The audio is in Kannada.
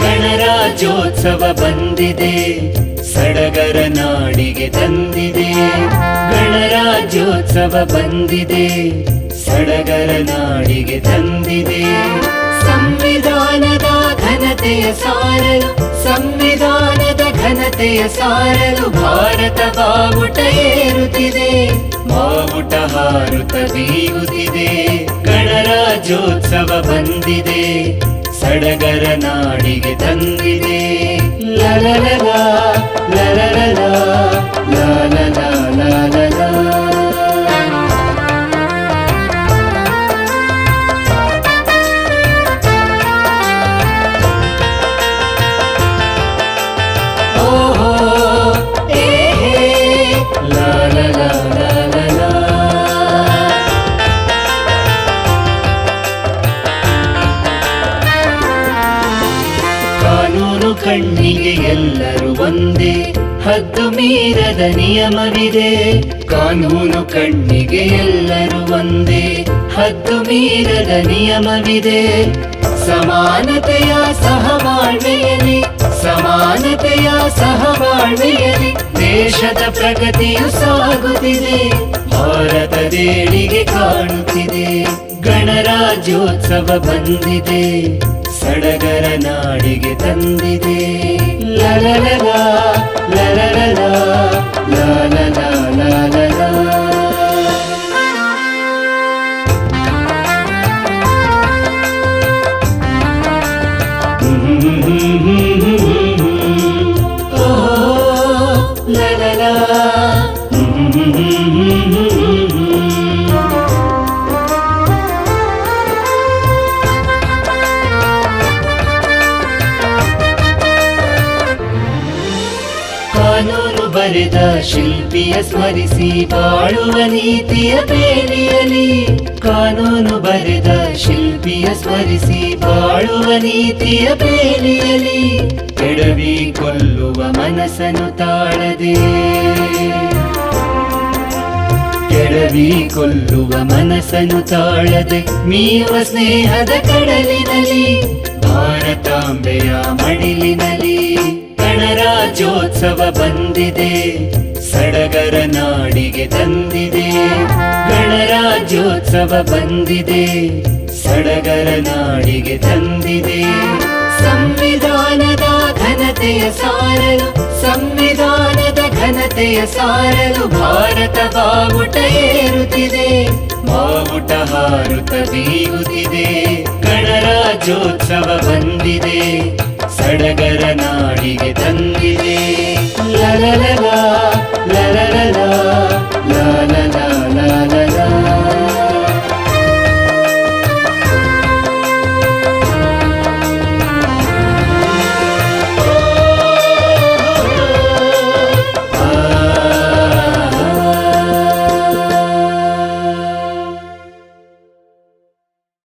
ಗಣರಾಜ್ಯೋತ್ಸವ ಬಂದಿದೆ ಸಡಗರ ನಾಡಿಗೆ ತಂದಿದೆ. ಗಣರಾಜ್ಯೋತ್ಸವ ಬಂದಿದೆ ಸಡಗರ ನಾಡಿಗೆ ತಂದಿದೆ. ಸಂವಿಧಾನದ ಘನತೆಯ ಸಾರಲು ಸಂವಿಧಾನದ ಘನತೆಯ ಸಾರಲು ಭಾರತ ಬಾವುಟ ಏರುತ್ತಿದೆ. ಬಾವುಟ ಹಾರುತ ಬೀಗುತ್ತಿದೆ. ಗಣರಾಜ್ಯೋತ್ಸವ ಬಂದಿದೆ. ಸಡಗರ ನಾಡಿಗೆ ತಂದಿದೆ. ಕಣ್ಣಿಗೆ ಎಲ್ಲರೂ ಒಂದೇ. ಹದ್ದು ಮೀರದ ನಿಯಮವಿದೆ. ಕಾನೂನು ಕಣ್ಣಿಗೆ ಎಲ್ಲರೂ ಒಂದೇ. ಹದ್ದು ಮೀರದ ನಿಯಮವಿದೆ. ಸಮಾನತೆಯ ಸಹಬಾಳ್ವೆಯಲ್ಲಿ ಸಮಾನತೆಯ ಸಹಬಾಳ್ವೆಯಲ್ಲಿ ದೇಶದ ಪ್ರಗತಿಯು ಸಾಗುತ್ತಿದೆ. ಭಾರತ ಭಾರತದೇಳಿಗೆ ಕಾಣುತ್ತಿದೆ. ಗಣರಾಜ್ಯೋತ್ಸವ ಬಂದಿದೆ. ಸಡಗರ ನಾಡಿಗೆ ತಂದಿದೆ ಲಲಲಲ ಲಲಲಲ ಲಲಲ ಲಲಲ ಲಲಲ ಕಾನೂನು ಬರೆದ ಶಿಲ್ಪಿಯ ಸ್ಮರಿಸಿ ಬಾಳುವ ನೀತಿಯ ಬೇಲಿಯಲಿ ಕಾನೂನು ಬರೆದ ಶಿಲ್ಪಿಯ ಸ್ಮರಿಸಿ ಬಾಳುವ ನೀತಿಯ ಬೇಲಿಯಲಿ ಕೆಡವಿ ಕೊಲ್ಲುವ ಮನಸ್ಸನ್ನು ತಾಳದೆ. ಕೆಡವಿ ಕೊಲ್ಲುವ ಮನಸ್ಸನ್ನು ತಾಳದೆ ಮೀವ ಸ್ನೇಹದ ಕಡಲಿನಲ್ಲಿ. ಭಾರತಾಂಬೆಯ ಮಡಿಲಿನಲ್ಲಿ ಗಣರಾಜ್ಯೋತ್ಸವ ಬಂದಿದೆ. ಸಡಗರ ನಾಡಿಗೆ ತಂದಿದೆ. ಗಣರಾಜ್ಯೋತ್ಸವ ಬಂದಿದೆ. ಸಡಗರ ನಾಡಿಗೆ ತಂದಿದೆ. ಸಂವಿಧಾನದ ಘನತೆಯ ಸಾರಲು, ಸಂವಿಧಾನದ ಘನತೆಯ ಸಾರಲು ಭಾರತ ಬಾವುಟ ಏರುತ್ತಿದೆ. ಬಾವುಟ ಹಾರುತ ಬೀಗುತ್ತಿದೆ. ಗಣರಾಜ್ಯೋತ್ಸವ ಬಂದಿದೆ. ಸಡಗರ ನಾಡಿಗೆ ತಂದಿದೆ.